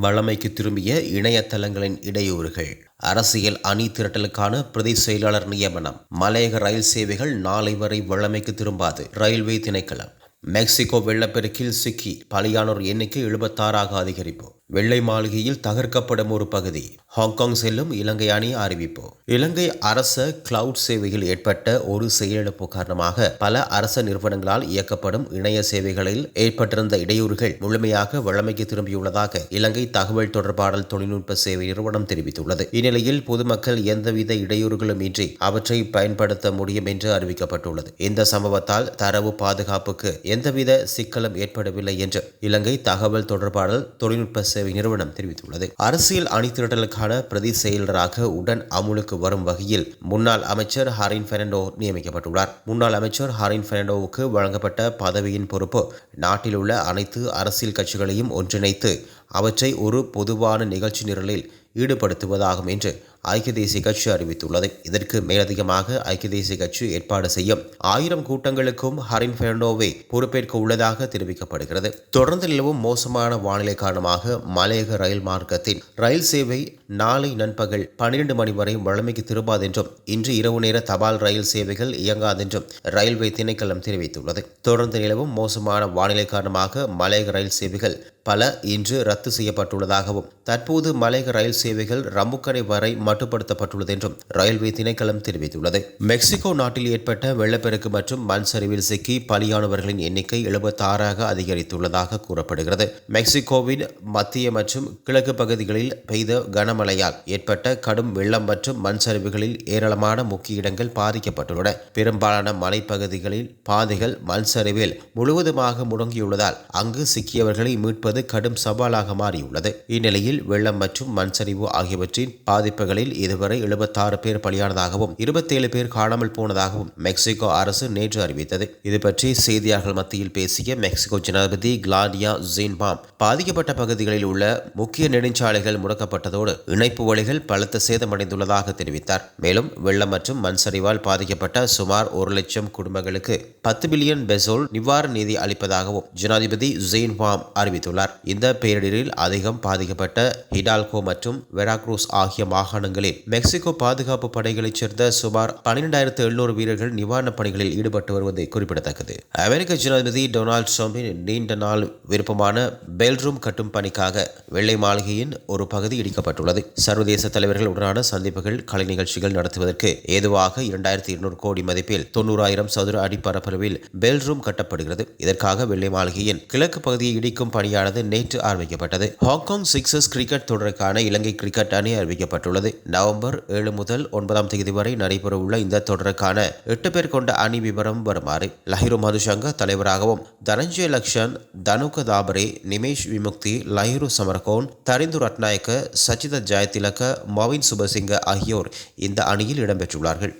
வழமைக்கு திரும்பிய இணையதளங்களின் இடையூறுகள். அரசியல் அணி திரட்டலுக்கான பிரதி செயலாளர் நியமனம். மலையக ரயில் சேவைகள் நாளை வரை வழமைக்கு திரும்பாது. ரயில்வே திணைக்களம். மெக்சிகோ வெள்ளப்பெருக்கில் சிக்கி. பலியானோர் எண்ணிக்கை எழுபத்தாறாக அதிகரிப்பு. வெள்ளை மாளிகையில் தகர்க்கப்படும் ஒரு பகுதி. ஹாங்காங் செல்லும் இலங்கை அணி அறிவிப்பு. இலங்கை அரச கிளவுட் சேவையில் ஏற்பட்ட ஒரு செயலிழப்பு காரணமாக பல அரச நிறுவனங்களால் இயக்கப்படும் இணைய சேவைகளில் ஏற்பட்டிருந்த இடையூறுகள் முழுமையாக வழமைக்கு திரும்பியுள்ளதாக இலங்கை தகவல் தொடர்பாடல் தொழில்நுட்ப சேவை நிறுவனம் தெரிவித்துள்ளது. இந்நிலையில் பொதுமக்கள் எந்தவித இடையூறுகளும் இன்றி அவற்றை பயன்படுத்த முடியும் என்று அறிவிக்கப்பட்டுள்ளது. இந்த சம்பவத்தால் தரவு பாதுகாப்புக்கு எந்தவித சிக்கலும் ஏற்படவில்லை என்று இலங்கை தகவல் தொடர்பாடல் தொழில்நுட்ப சேவை நிறுவனம் தெரிவித்துள்ளது. அரசியல் அணி திரட்டலுக்கான பிரதி செயலராக உடன் அமுலுக்கு வரும் வகையில் முன்னாள் அமைச்சர் ஹாரின் பெர்னாண்டோ நியமிக்கப்பட்டுள்ளார். முன்னாள் அமைச்சர் ஹாரின் பெர்னாண்டோவுக்கு வழங்கப்பட்ட பதவியின் பொறுப்பு நாட்டில் உள்ள அனைத்து அரசியல் கட்சிகளையும் ஒன்றிணைத்து அவற்றை ஒரு பொதுவான நிகழ்ச்சி நிரலில் ஈடுபடுத்துவதாகும் என்று ஐக்கிய தேசிய கட்சி அறிவித்துள்ளது. இதற்கு மேலதிகமாக ஐக்கிய தேசிய கட்சி ஏற்பாடு செய்யும் ஆயிரம் கூட்டங்களுக்கும் ஹரின் பெர்னாண்டோவை பொறுப்பேற்க உள்ளதாக தெரிவிக்கப்படுகிறது. தொடர்ந்து நிலவும் மோசமான வானிலை காரணமாக மலையக ரயில் மார்க்கத்தின் ரயில் சேவை நாளை நண்பகல் பன்னிரண்டு மணி வரை வழமைக்கு திரும்பாது என்றும் இன்று இரவு நேர தபால் ரயில் சேவைகள் இயங்காதென்றும் ரயில்வே திணைக்களம் தெரிவித்துள்ளது. தொடர்ந்து நிலவும் மோசமான வானிலை காரணமாக மலையக ரயில் சேவைகள் பல இன்று ரத்து செய்யப்பட்டுள்ளதாகவும் தற்போது மலையக ரயில் சேவைகள் ரம்புக்கரை வரை மட்டுப்படுத்தப்பட்டுள்ளது என்றும் ரயில்வே திணைக்களம் தெரிவித்துள்ளது. மெக்சிகோ நாட்டில் ஏற்பட்ட வெள்ளப்பெருக்கு மற்றும் மண் சரிவில் சிக்கி பலியானவர்களின் எண்ணிக்கை எழுபத்தாறாக அதிகரித்துள்ளதாக கூறப்படுகிறது. மெக்சிகோவின் மத்திய மற்றும் கிழக்கு பகுதிகளில் பெய்த கனமழையால் ஏற்பட்ட கடும் வெள்ளம் மற்றும் மண் சரிவுகளில் ஏராளமான முக்கிய இடங்கள் பாதிக்கப்பட்டுள்ளன. பெரும்பாலான மலைப்பகுதிகளில் பாதைகள் மண் சரிவில் முழுவதுமாக முடங்கியுள்ளதால் அங்கு சிக்கியவர்களை மீட்பது கடும் சவாலாக மாறியுள்ளது. இந்நிலையில் வெள்ளம் மற்றும் மண் சரிவு ஆகியவற்றின் பாதிப்புகளில் இதுவரை எழுபத்தாறு பேர் பலியானதாகவும் இருபத்தேழு பேர் காணாமல் போனதாகவும் மெக்சிகோ அரசு நேற்று அறிவித்தது. இது பற்றி செய்தியாளர்கள் மத்தியில் பேசிய மெக்சிகோ ஜனாதிபதி கிளாடியா ஜீன்பாம் பாதிக்கப்பட்ட பகுதிகளில் உள்ள முக்கிய நெடுஞ்சாலைகள் முடக்கப்பட்டதோடு இணைப்பு வழிகள் பலத்த சேதமடைந்துள்ளதாக தெரிவித்தார். மேலும் வெள்ளம் மற்றும் மண் சரிவால் பாதிக்கப்பட்ட சுமார் ஒரு லட்சம் குடும்பங்களுக்கு பத்து பில்லியன் பெசோல் நிவாரண நிதி அளிப்பதாகவும் ஜனாதிபதி ஜெயின்பாம் அறிவித்துள்ளார். இந்த பேரிடரில் அதிகம் பாதிக்கப்பட்ட ஹிடால்கோ மற்றும் வெராக்ரூஸ் ஆகிய மாகாணங்களில் மெக்சிகோ பாதுகாப்பு படைகளைச் சேர்ந்த சுமார் பன்னிரெண்டாயிரத்து எழுநூறு வீரர்கள் நிவாரணப் பணிகளில் ஈடுபட்டு வருவது குறிப்பிடத்தக்கது. அமெரிக்க ஜனாதிபதி டொனால்டு ட்ரம்பின் நீண்ட நாள் விருப்பமான பெல்ரூம் கட்டும் பணிக்காக வெள்ளை மாளிகையின் ஒரு பகுதி இடிக்கப்பட்டுள்ளது. சர்வதேச தலைவர்களுடனான சந்திப்புகள் கலை நிகழ்ச்சிகள் நடத்துவதற்கு ஏதுவாக இரண்டாயிரத்தி இருநூறு கோடி மதிப்பில் தொண்ணூறாயிரம் சதுர அடி பரப்பளவில் பெல்ரூம் கட்டப்படுகிறது. இதற்காக வெள்ளை மாளிகையின் கிழக்கு பகுதியை இடிக்கும் பணியானது நேற்று ஆரம்பிக்கப்பட்டது ஹாங்காங் சிக்ஸஸ் கிரிக்கெட் தொடருக்கான இலங்கை கிரிக்கெட் அணி அறிவிக்கப்பட்டுள்ளது. நவம்பர் ஏழு முதல் ஒன்பதாம் தேதி வரை நடைபெறவுள்ள இந்த தொடருக்கான எட்டு பேர் கொண்ட அணி விவரம் வருமாறு லஹிரு மதுசங்க தலைவராகவும் தனஞ்சய லக்ஷன் தனுக தாபரே நிமேஷ் விமுக்தி லஹிரு சமரகோன் தரிந்து ரட்நாயக்க சச்சித ஜெயதிலக மவின் சுபசிங்க ஆகியோர் இந்த அணியில் இடம்பெற்றுள்ளார்கள்.